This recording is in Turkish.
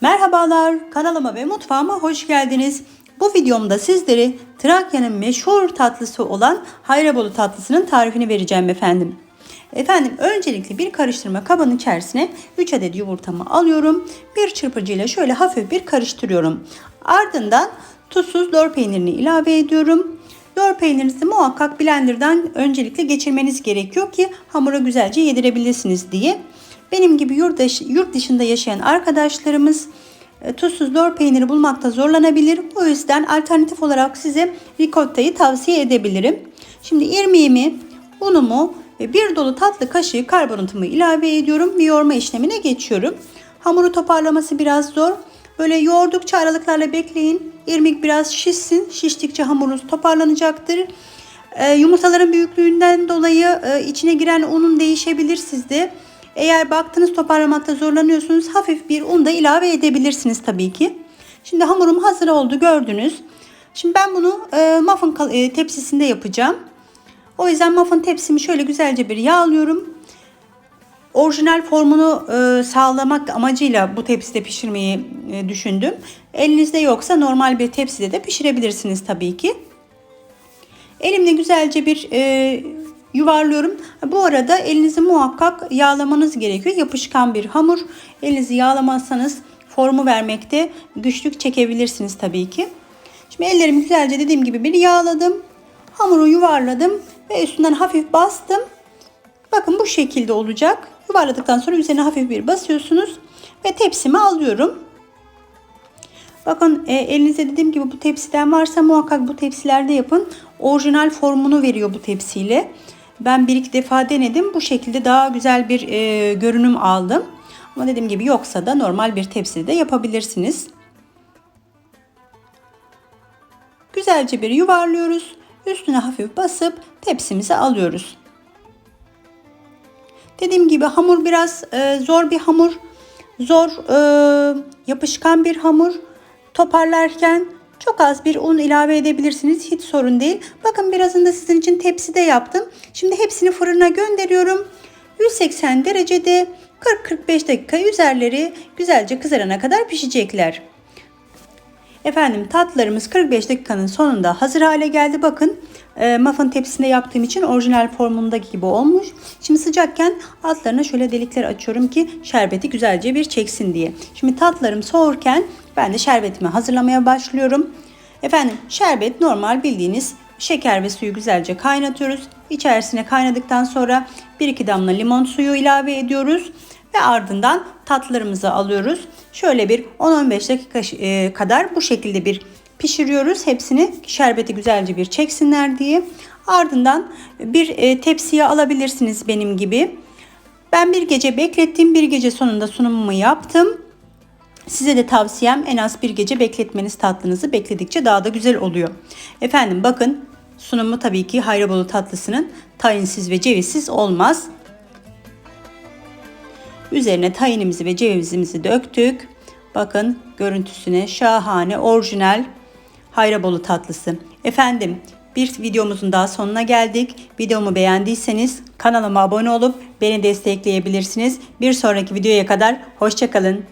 Merhabalar, kanalıma ve mutfağıma hoş geldiniz. Bu videomda sizlere Trakya'nın meşhur tatlısı olan Hayrabolu tatlısının tarifini vereceğim efendim. Efendim öncelikle bir karıştırma kabının içerisine 3 adet yumurtamı alıyorum. Bir çırpıcıyla şöyle hafif bir karıştırıyorum. Ardından tuzsuz lor peynirini ilave ediyorum. Lor peynirinizi muhakkak blenderdan öncelikle geçirmeniz gerekiyor ki hamura güzelce yedirebilirsiniz diye. Benim gibi yurt, dışı- yurt dışında yaşayan arkadaşlarımız e, tuzsuz lor peyniri bulmakta zorlanabilir. O yüzden alternatif olarak size ricotta'yı tavsiye edebilirim. Şimdi irmiğimi, unumu ve bir dolu tatlı kaşığı karbonatımı ilave ediyorum ve yoğurma işlemine geçiyorum. Hamuru toparlaması biraz zor. Böyle yoğurdukça aralıklarla bekleyin. İrmik biraz şişsin. Şiştikçe hamurunuz toparlanacaktır. Ee, yumurtaların büyüklüğünden dolayı e, içine giren unun değişebilir sizde. Eğer baktınız toparlamakta zorlanıyorsunuz hafif bir un da ilave edebilirsiniz tabii ki. Şimdi hamurum hazır oldu gördünüz. Şimdi ben bunu e, muffin e, tepsisinde yapacağım. O yüzden muffin tepsimi şöyle güzelce bir yağlıyorum. Orijinal formunu e, sağlamak amacıyla bu tepside pişirmeyi e, düşündüm. Elinizde yoksa normal bir tepside de pişirebilirsiniz tabii ki. Elimle güzelce bir e, yuvarlıyorum. Bu arada elinizi muhakkak yağlamanız gerekiyor. Yapışkan bir hamur. Elinizi yağlamazsanız formu vermekte güçlük çekebilirsiniz tabii ki. Şimdi ellerimi güzelce dediğim gibi bir yağladım. Hamuru yuvarladım ve üstünden hafif bastım. Bakın bu şekilde olacak. Yuvarladıktan sonra üzerine hafif bir basıyorsunuz ve tepsimi alıyorum. Bakın e, elinizde dediğim gibi bu tepsiden varsa muhakkak bu tepsilerde yapın. Orijinal formunu veriyor bu tepsiyle. Ben bir iki defa denedim. Bu şekilde daha güzel bir e, görünüm aldım. Ama dediğim gibi yoksa da normal bir tepside yapabilirsiniz. Güzelce bir yuvarlıyoruz. Üstüne hafif basıp tepsimize alıyoruz. Dediğim gibi hamur biraz e, zor bir hamur. Zor e, yapışkan bir hamur. Toparlarken çok az bir un ilave edebilirsiniz. Hiç sorun değil. Bakın birazını da sizin için tepside yaptım. Şimdi hepsini fırına gönderiyorum. 180 derecede 40-45 dakika üzerleri güzelce kızarana kadar pişecekler. Efendim tatlılarımız 45 dakikanın sonunda hazır hale geldi. Bakın e, muffin tepsisinde yaptığım için orijinal formundaki gibi olmuş. Şimdi sıcakken altlarına şöyle delikler açıyorum ki şerbeti güzelce bir çeksin diye. Şimdi tatlılarım soğurken ben de şerbetimi hazırlamaya başlıyorum. Efendim şerbet normal bildiğiniz şeker ve suyu güzelce kaynatıyoruz. İçerisine kaynadıktan sonra 1-2 damla limon suyu ilave ediyoruz ve ardından tatlılarımızı alıyoruz. Şöyle bir 10-15 dakika e, kadar bu şekilde bir pişiriyoruz. Hepsini şerbeti güzelce bir çeksinler diye. Ardından bir e, tepsiye alabilirsiniz benim gibi. Ben bir gece beklettim. Bir gece sonunda sunumumu yaptım. Size de tavsiyem en az bir gece bekletmeniz tatlınızı bekledikçe daha da güzel oluyor. Efendim bakın sunumu tabii ki Hayrabolu tatlısının tayinsiz ve cevizsiz olmaz. Üzerine tayinimizi ve cevizimizi döktük. Bakın görüntüsüne şahane orijinal Hayrabolu tatlısı. Efendim bir videomuzun daha sonuna geldik. Videomu beğendiyseniz kanalıma abone olup beni destekleyebilirsiniz. Bir sonraki videoya kadar hoşçakalın.